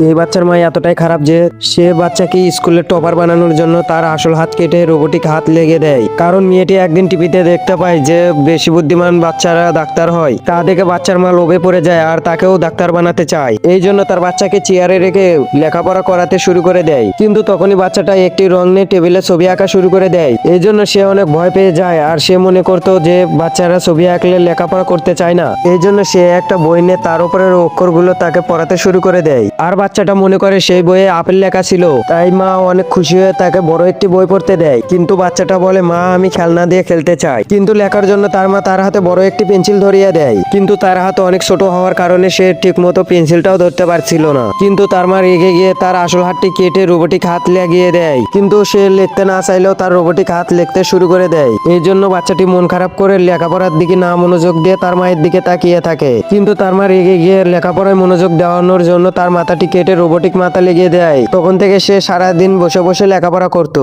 এই বাচ্চার মা এতটাই খারাপ যে সে বাচ্চাকে স্কুলে টপার বানানোর জন্য তার আসল হাত কেটে রোবোটিক হাত লেগে দেয়। কারণ মেয়েটি একদিন টিভিতে দেখতে পায় যে বেশি বুদ্ধিমান বাচ্চারা ডাক্তার হয়। তা দেখে বাচ্চার মা লোভে পড়ে যায় আর তাকেও ডাক্তার বানাতে চায়। এই জন্য তার বাচ্চাকে চেয়ারে রেখে লেখাপড়া করাতে শুরু করে দেয়। কিন্তু তখনই বাচ্চাটা একটি রং নিয়ে টেবিলে ছবি আঁকা শুরু করে দেয়। এই জন্য সে অনেক ভয় পেয়ে যায় আর সে মনে করতো যে বাচ্চারা ছবি আঁকলে লেখাপড়া করতে চায় না। এই জন্য সে একটা বই নিয়ে তার উপরের অক্ষরগুলো তাকে পড়াতে শুরু করে দেয়। আর বাচ্চাটা মনে করে সেই বইয়ে আপেল লেখা ছিল। তাই মা অনেক খুশি হয়ে তাকে বড় একটি বই পড়তে দেয়। কিন্তু বাচ্চাটা বলে, মা, আমি খেলনা দিয়ে খেলতে চাই। কিন্তু লেখার জন্য তার মা তার হাতে বড় একটি পেন্সিল ধরিয়ে দেয়। কিন্তু তার হাত অনেক ছোট হওয়ার কারণে সে ঠিক ঠিকমতো পেন্সিলটাও ধরতে পারছিল না। কিন্তু তার মা রেগে গিয়ে তার আসল হাতটি কেটে রোবটিক হাত লাগিয়ে দেয়। কিন্তু সে লিখতে না চাইলেও তার রোবটিক হাত লিখতে শুরু করে দেয়। এই জন্য বাচ্চাটি মন খারাপ করে লেখাপড়ার দিকে না মনোযোগ দিয়ে তার মায়ের দিকে তাকিয়ে থাকে। কিন্তু তার মা রেগে গিয়ে লেখাপড়ায় মনোযোগ দেওয়ানোর জন্য তার মাথাটি কেটে রোবটিক মাথা লেগে দেয়। তখন থেকে সে সারাদিন বসে বসে লেখাপড়া করতো।